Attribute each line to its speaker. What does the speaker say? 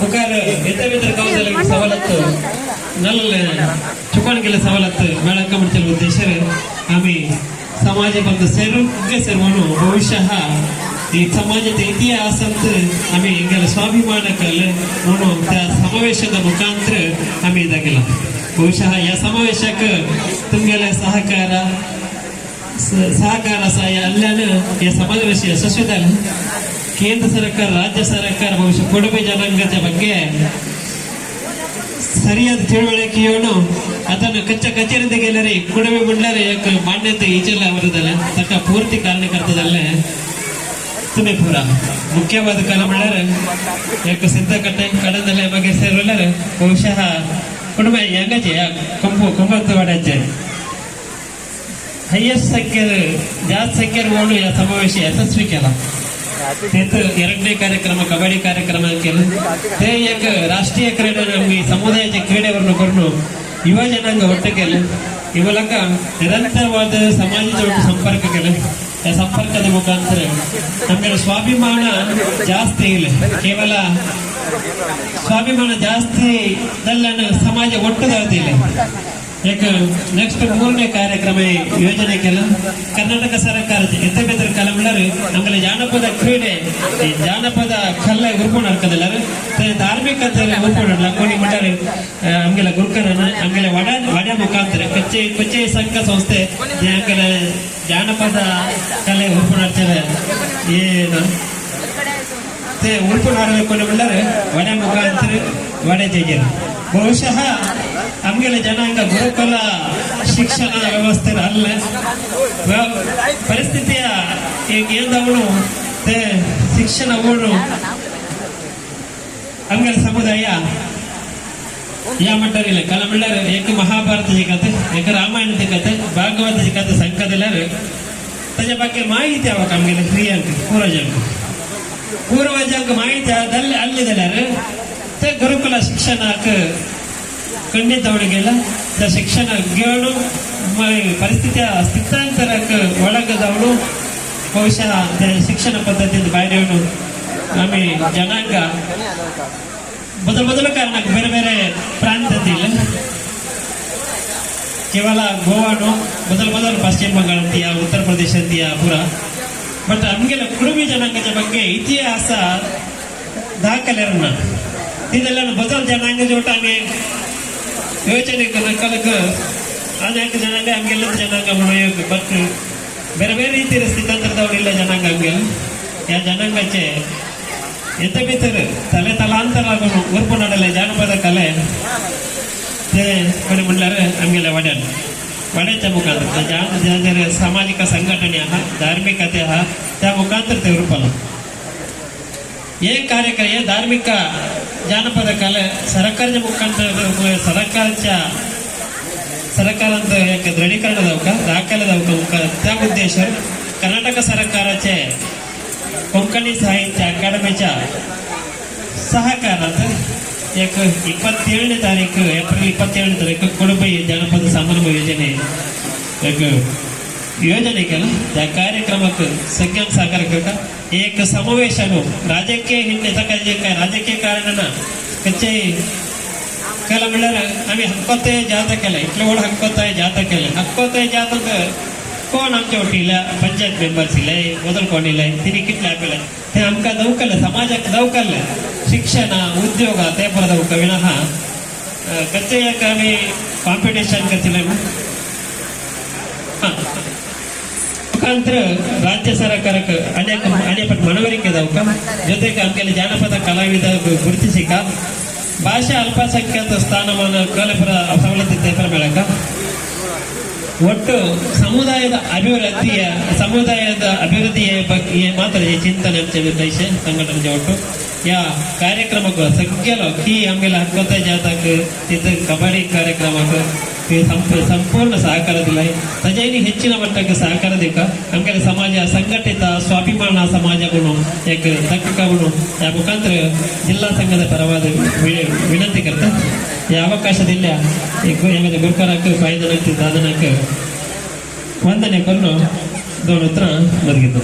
Speaker 1: ಮುಕಾರ ಎತ್ತ ಇತರ ಕಾಲದಲ್ಲಿ ಸವಲತ್ತು. ನಲ್ಲ ಚುಕಾಣಿಕೆಲ್ಲ ಸವಲತ್ತು ಮೇಳ ಮುಚ್ಚಲು ಉದ್ದೇಶ ಆಮೆ ಸಮಾಜ ಬಂದ ಸೇರು ಹಿಂಗೆ ಸೇರುವನು ಬಹುಶಃ ಈ ಸಮಾಜದ ಇತಿಹಾಸಂತ ಆಮೆ ಹಿಂಗೆಲ್ಲ ಸ್ವಾಭಿಮಾನಕ್ಕಲ್ಲ ನೋಡು ಸಮಾವೇಶದ ಮುಖಾಂತರ ಆಮೆ ಇದಾಗಿಲ್ಲ. ಬಹುಶಃ ಯಾ ಸಮಾವೇಶಕ್ಕೆ ತುಂಬೆಲ್ಲ ಸಹಕಾರ ಸಹಕಾರ ಸಹಾಯ ಅಲ್ಲಾನು ಈ ಸಮಾವೇಶ ಯಶಸ್ವಿದಲ್ಲ ಕೇಂದ್ರ ಸರ್ಕಾರ, ರಾಜ್ಯ ಸರ್ಕಾರ ಬಹುಶಃ ಕೊಡುಗೆ ಜನಾಂಗದ ಬಗ್ಗೆ ಸರಿಯಾದ ತಿಳುವಳಿಕೆಯನ್ನು ಅದನ್ನು ಕಚ್ಚ ಕಚೇರಿದ ಗೆಲ್ಲರಿ ಕುಡುಮೆ ಮುಂಡರೆ ಯಾಕ ಮಾನ್ಯತೆ ಈಚೆಲ್ಲ ಅವರದಲ್ಲ. ತಕ್ಕ ಪೂರ್ತಿ ಕಾರಣಕರ್ತದಲ್ಲೇ ತುಮೆ ಮುಖ್ಯವಾದ ಕಾಲ ಮಾಡ್ಯಾರ ಯಾಕೆ ಸಿದ್ಧಕಟ್ಟೆ ಕಡದಲ್ಲೇ ಬಗ್ಗೆ ಸೇರಲ್ಲರೆ ಬಹುಶಃ ಕುಡುಮೆ ಹೆಂಗಜೆ ಕೊಂಬು ಕೊಂಬತ್ತು ವಾಡಜ್ಜೆ ಹೈಯೆಸ್ಟ್ ಸಂಖ್ಯೆ ಜಾಸ್ತಿ ಸಂಖ್ಯೆ ಸಮಾವೇಶ ಯಶಸ್ವಿ तेच ಎರಡನೇ ಕಾರ್ಯಕ್ರಮ, ಕಬಡ್ಡಿ ಕಾರ್ಯಕ್ರಮ ಏಕ ರಾಷ್ಟ್ರೀಯ ಕ್ರೀಡೆ ಈ ಸಮುದಾಯದ ಕ್ರೀಡೆಯನ್ನು ಕೊಂಡು ಯುವ ಜನಾಂಗ ಒಟ್ಟಿಗೆಲ್ಲ ಈ ಮೂಲಕ ನಿರಂತರವಾದ ಸಮಾಜದ ಒಟ್ಟು ಸಂಪರ್ಕಗಳು ಸಂಪರ್ಕದ ಮುಖಾಂತರ ನಮಗೆ ಸ್ವಾಭಿಮಾನ ಜಾಸ್ತಿ ಇಲ್ಲ. ಕೇವಲ ಸ್ವಾಭಿಮಾನ ಜಾಸ್ತಿ ಸಮಾಜ ಒಟ್ಟದಾದಿಲ್ಲ ಯಾಕೆ ನೆಕ್ಸ್ಟ್ ಮೂರನೇ ಕಾರ್ಯಕ್ರಮ ಯೋಜನೆಗೆಲ್ಲ ಕರ್ನಾಟಕ ಸರ್ಕಾರ ಎತ್ತ ಆಮೇಲೆ ಜಾನಪದ ಕ್ರೀಡೆ ಜಾನಪದ ಕಲ್ಲ ಗುರುಕೊಂಡು ಹಾಕೋದಿಲ್ಲ ಧಾರ್ಮಿಕ ಅಂತ ಹೇಳಿ ಗುರುಕೊಂಡು ಲಂಗೋಣಿ ಮಠರಿ ಆಮೇಲೆ ಗುರುಕರನ ಆಮೇಲೆ ವಡ ವಡೆ ಮುಖಾಂತರ, ಕಚ್ಚೆ ಕಚ್ಚೆ ಸಂಘ ಸಂಸ್ಥೆ ಆಮೇಲೆ ಜಾನಪದ ಕಲೆ ಗುರುಕೊಂಡು ಹಾಕ್ತಾರೆ ಏನು? ಉಳ್ಕೊಂಡು ಹಾಡಬೇಕು ಬಿಳ್ಳಾರೆ ವಡೆ ಮುಖಾಂತರ ವಡೆ ಜಗ್ಯರು ಬಹುಶಃ ಹಂಗೆಲ್ಲ ಜನಾಂಗ ಗುರುಕುಲ ಶಿಕ್ಷಣ ವ್ಯವಸ್ಥೆ ಅಲ್ಲ. ಪರಿಸ್ಥಿತಿಯ ಈಗ ಶಿಕ್ಷಣ ಶಿಕ್ಷಣವನು ಅಂಗರ ಸಮುದಾಯ, ಯಾ ಮಂಟರಿಲ್ಲ ಕಲಮಳ್ಳರ್ ಏಕ ಮಹಾಭಾರತ ಕತೆ ಏಕ ರಾಮಾಯಣದ ಕತೆ ಭಾಗವತದ ಕತೆ ಸಂಕದಲ್ಲರ್ ತಜ ಬಗ್ಗೆ ಮಾಹಿತಿ ಅವ ನಮಗೆ ಫ್ರೀಯಾಗಿ ಪೂರ್ವಜಂಗ ಪೂರ್ವಜಂಗ ಮಾಹಿತಿ ಆದಲ್ಲಿ ಅಲ್ಲಿದಲ್ಲರ್ ಗುರುಕುಲ ಶಿಕ್ಷಣಕ್ಕೆ ಖಂಡಿತ ಅವಳಿಗೆಲ್ಲ ಶಿಕ್ಷಣ ಗೇಳು ಪರಿಸ್ಥಿತಿಯ ಸ್ಥಿತಾಂತರಕ್ಕೆ ಒಳಗದವಳು ಬಹುಶಃ ಶಿಕ್ಷಣ ಪದ್ಧತಿಯಿಂದ ಬಾಯ್ದೇವನು ನಮಗೆ ಜನಾಂಗ ಮೊದಲು ಮೊದಲು ಕಾರಣ ಬೇರೆ ಬೇರೆ ಪ್ರಾಂತ್ಯದಿಲ್ಲ ಕೇವಲ ಗೋವಾನು, ಮೊದಲು ಮೊದಲು ಪಶ್ಚಿಮ ಬಂಗಾಳ ಅಂತೀಯ ಉತ್ತರ ಪ್ರದೇಶ ಅಂತೀಯ ಪುರ. ಬಟ್ ನಮಗೆಲ್ಲ ಕುಡುಮಿ ಜನಾಂಗದ ಬಗ್ಗೆ ಇತಿಹಾಸ ದಾಖಲೆರನ್ನ ಇದೆಲ್ಲ ಮೊದಲು ಜನಾಂಗದ ಆಮೆ ಯೋಚನೆ ಕಲಕ ಅನೇಕ ಜನಾಂಗ ಹಂಗೆಲ್ಲ ಜನಾಂಗ ಬಟ್ ಬೇರೆ ಬೇರೆ ರೀತಿ ರಸ್ತೆ ತಂತ್ರದವರಿಲ್ಲ ಜನಾಂಗ ಯಾ ಜನಾಂಗಕ್ಕೆ ಎತ್ತ ಬಿತ್ತರು ತಲೆ ತಲಾಂತರಾಗ ಉರ್ಪು ನಡಲೆ ಜಾನಪದ ಕಲೆ ಪಡೆ ಮುಂಡ್ಲಾರೆ ನಮಗೆಲ್ಲ ಒಡೆಯನು ಒಡೆತ ಮುಖಾಂತರ ಜಾನಪದ ಸಾಮಾಜಿಕ ಸಂಘಟನೆ ಧಾರ್ಮಿಕತೆ त्या ಮುಖಾಂತರ ते ಉರುಪಲ್ಲ ಏ ಕಾರ್ಯಕ್ರಮ ಧಾರ್ಮಿಕ ಜಾನಪದ ಕಲೆ ಸರ್ಕಾರದ ಮುಖಾಂತರ ಸರ್ಕಾರच्या सरकारांत एक दृढीकरण जावका दाखल जावका त्या उद्देशावर कर्नाटक सरकाराचे कोंकणी साहित्य अकादमीच्या ಸಹಕಾರದ ಯಾಕ ಇಪ್ಪತ್ತೇಳನೇ ತಾರೀಕು ಏಪ್ರಿಲ್ ಇಪ್ಪತ್ತೇಳನೇ ತಾರೀಕು ಕೊಡುಬೈ ಜನಪದ ಸಂಭ್ರಮ ಯೋಜನೆ ಯಾಕ ಯೋಜನೆಗೆಲ್ಲ त्या कार्यक्रमाक सगळ्यांक सहकार्य करता एक समावेशानु राजकीय हिंडे ताका जे काय राजकीय कारणानं कच्चे केला म्हणल्यार आम्ही हक्कोते जाता केले इतले व्हड हक्कोताय जाता केले हक्कोताय जाता कोण आमच्या वटीला पंचायत मेंबर्स इले ಮೊದಲು कोण इले तिने कितले आपले ते आमकां दवकले समाजाक दवकले शिक्षण उद्योग ते पर दवक विनः कच्चे एक आम्ही ಕಾಂಪಿಟೇಷನ್ करतले ಮುಖಾಂತರ ರಾಜ್ಯ ಸರ್ಕಾರಕ್ಕೆ ಅನೇಕ ಅನೇಕ ಮನವರಿಕೆ ಇದಾವಕ ಜೊತೆಗೆ ಆಮೇಲೆ ಜಾನಪದ ಕಲಾವಿದ ಗುರುತಿಸಿಕ ಭಾಷೆ ಅಲ್ಪಸಂಖ್ಯಾತ ಸ್ಥಾನಮಾನ ಕಲಪರ ಸವಲತ್ತು ಬೆಳಕ ಒಟ್ಟು ಸಮುದಾಯದ ಅಭಿವೃದ್ಧಿಯ ಸಮುದಾಯದ ಅಭಿವೃದ್ಧಿಯ ಬಗ್ಗೆ ಮಾತ್ರ ಈ ಚಿಂತನೆ ಸಂಘಟನೆ ಒಟ್ಟು. ಯಾ, ಕಾರ್ಯಕ್ರಮಕ್ಕೆ ಸಗ್ಗೆಲ ಟೀ ಆಮೇಲೆ ಹತ್ತೊಂದ ಜಾತಕ ಇದು ಕಬಡ್ಡಿ ಕಾರ್ಯಕ್ರಮಕ್ಕೆ ಸಂಪೂರ್ಣ ಸಹಕಾರದಿಲ್ಲ ತಜೈನಿ ಹೆಚ್ಚಿನ ಮಟ್ಟಕ್ಕೆ ಸಹಕಾರ ದಿಕ್ಕ ಸಮಾಜ, ಸಂಘಟಿತ, ಸ್ವಾಭಿಮಾನ ಸಮಾಜಗಳು ಯಾಕೆ ತಕ್ಕಗಳು ಯಾವ ಮುಖಾಂತರ ಜಿಲ್ಲಾ ಸಂಘದ ಪರವಾದ ವಿನಂತಿ ಕರ್ತ. ಯಾವ ಅವಕಾಶದಿಲ್ಲ ಗುರುಕರಕ್ಕೆ ಫಾಯ್ದನಕ್ಕೆ ಸಾಧನಕ್ಕೆ ವಂದನೆ ಕೊರಲು ದೋಣತ್ರ ಬದುಕಿದ್ದು